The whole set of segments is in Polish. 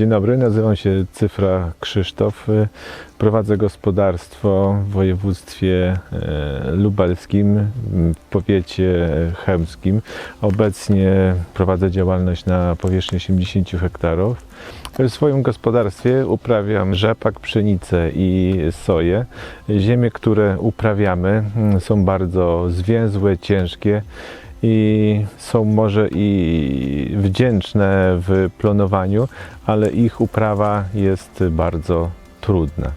Dzień dobry, nazywam się Cyfra Krzysztof. Y, Prowadzę gospodarstwo w województwie e, lubelskim, w powiecie chełmskim. Obecnie prowadzę działalność na powierzchni 80 hektarów. W swoim gospodarstwie uprawiam rzepak, pszenicę i soję. Ziemie, które uprawiamy mm, są bardzo zwięzłe, ciężkie i są może i wdzięczne w plonowaniu, ale ich uprawa jest bardzo trudna.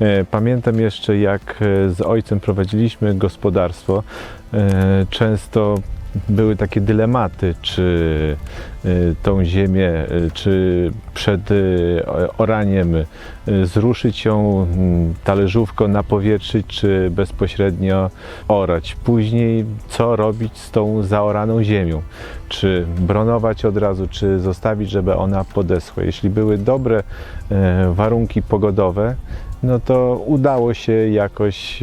E, Pamiętam jeszcze, jak e, z ojcem prowadziliśmy gospodarstwo. e, Często były takie dylematy, czy e, tą ziemię, e, czy przed e, oraniem zruszyć ją mm, talerzówką, napowietrzyć, czy bezpośrednio orać. Później co robić z tą zaoraną ziemią? Czy bronować od razu, czy zostawić, żeby ona podeschła? Jeśli były dobre warunki pogodowe, no to udało się jakoś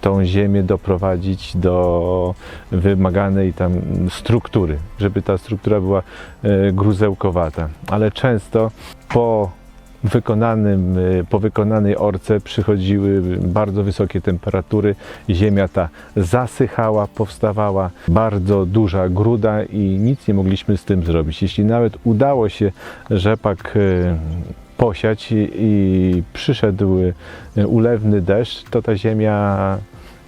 tą ziemię doprowadzić do wymaganej tam struktury, żeby ta struktura była e, gruzełkowata. Ale często po wykonanym, e, po wykonanej orce przychodziły bardzo wysokie temperatury, ziemia ta zasychała, powstawała bardzo duża gruda i nic nie mogliśmy z tym zrobić. Jeśli nawet udało się rzepak e, posiać i, i przyszedł e, ulewny deszcz, to ta ziemia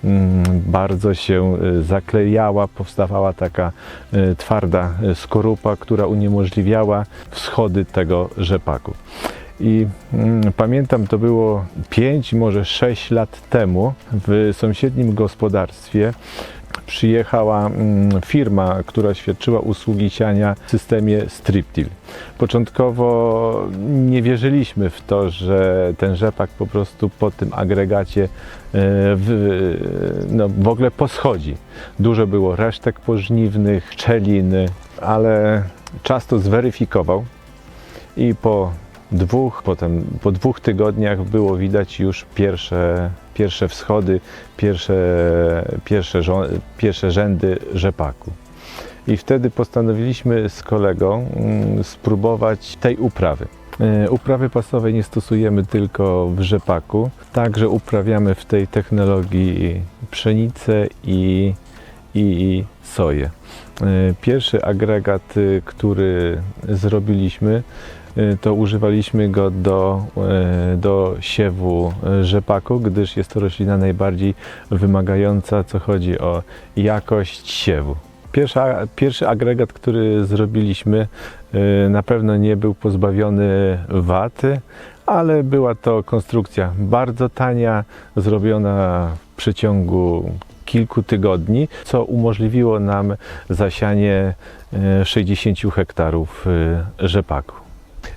mm, bardzo się e, zaklejała, powstawała taka e, twarda skorupa, która uniemożliwiała wschody tego rzepaku. I mm, pamiętam, to było 5, może 6 lat temu w sąsiednim gospodarstwie przyjechała mm, firma, która świadczyła usługi siania w systemie Striptil. Początkowo nie wierzyliśmy w to, że ten rzepak po prostu po tym agregacie e, w, no, w ogóle poschodzi. Dużo było resztek pożniwnych, szczeliny, ale czas to zweryfikował i po dwóch, potem po dwóch tygodniach było widać już pierwsze, pierwsze wschody, pierwsze, pierwsze, pierwsze rzędy rzepaku. I wtedy postanowiliśmy z kolegą mm, spróbować tej uprawy. E, Uprawy pasowej nie stosujemy tylko w rzepaku, także uprawiamy w tej technologii pszenicę i, i soję. E, Pierwszy agregat, y, który zrobiliśmy, to używaliśmy go do, e, do siewu e, rzepaku, gdyż jest to roślina najbardziej wymagająca, co chodzi o jakość siewu. Pierwsza, pierwszy agregat, który zrobiliśmy, na pewno nie był pozbawiony waty, ale była to konstrukcja bardzo tania, zrobiona w przeciągu kilku tygodni, co umożliwiło nam zasianie e, 60 hektarów rzepaku.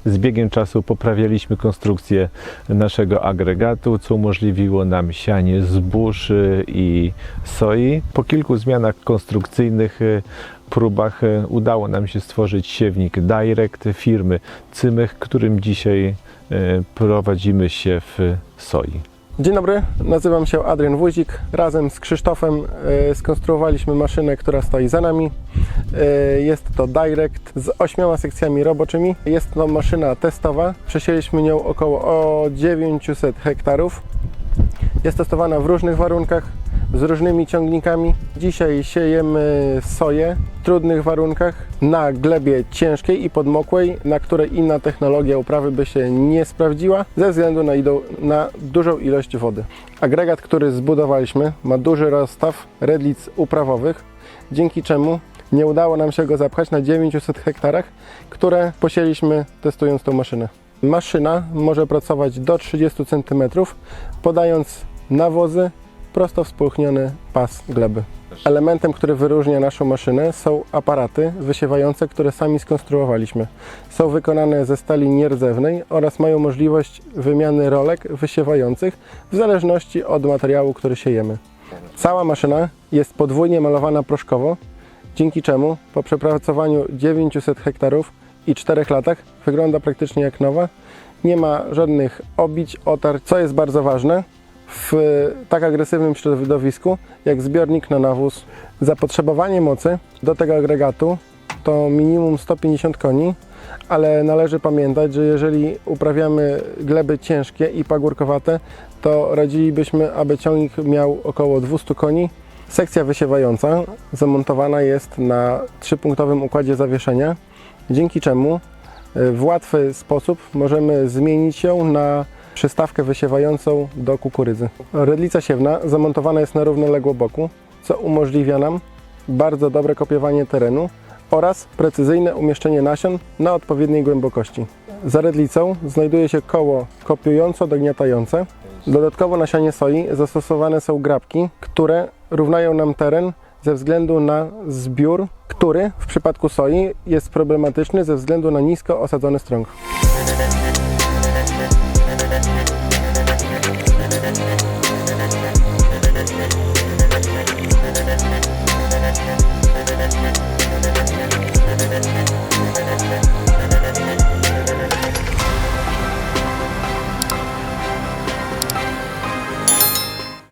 Z biegiem czasu poprawialiśmy konstrukcję naszego agregatu, co umożliwiło nam sianie zbóż y, i soi. Po kilku zmianach konstrukcyjnych, y, próbach y, udało nam się stworzyć siewnik Direct firmy Cymych, którym dzisiaj prowadzimy siew soi. Dzień dobry, nazywam się Adrian Wójcik. Razem z Krzysztofem e, skonstruowaliśmy maszynę, która stoi za nami. E, Jest to Direct z ośmioma sekcjami roboczymi. Jest to maszyna testowa. Przesieliśmy nią około o 900 hektarów. Jest testowana w różnych warunkach, z różnymi ciągnikami. Dzisiaj siejemy soję trudnych warunkach, na glebie ciężkiej i podmokłej, na której inna technologia uprawy by się nie sprawdziła ze względu na, na dużą ilość wody. Agregat, który zbudowaliśmy, ma duży rozstaw redlic uprawowych, dzięki czemu nie udało nam się go zapchać na 900 hektarach, które posieliśmy testując tą maszynę. Maszyna może pracować do 30 cm, podając nawozy prosto współchniony pas gleby. Elementem, który wyróżnia naszą maszynę są aparaty wysiewające, które sami skonstruowaliśmy. Są wykonane ze stali nierdzewnej oraz mają możliwość wymiany rolek wysiewających w zależności od materiału, który siejemy. Cała maszyna jest podwójnie malowana proszkowo, dzięki czemu po przepracowaniu 900 hektarów i 4 latach wygląda praktycznie jak nowa. Nie ma żadnych obić, otarć, co jest bardzo ważne w tak agresywnym środowisku jak zbiornik na nawóz. Zapotrzebowanie mocy do tego agregatu to minimum 150 koni, ale należy pamiętać, że jeżeli uprawiamy gleby ciężkie i pagórkowate, to radzilibyśmy, aby ciągnik miał około 200 koni. Sekcja wysiewająca zamontowana jest na trzypunktowym układzie zawieszenia, dzięki czemu y, w łatwy sposób możemy zmienić ją na przystawkę wysiewającą do kukurydzy. Redlica siewna zamontowana jest na równoległo boku, co umożliwia nam bardzo dobre kopiowanie terenu oraz precyzyjne umieszczenie nasion na odpowiedniej głębokości. Za redlicą znajduje się koło kopiująco-dogniatające. Dodatkowo na sianie soi zastosowane są grabki, które równają nam teren ze względu na zbiór, który w przypadku soi jest problematyczny ze względu na nisko osadzony strąg.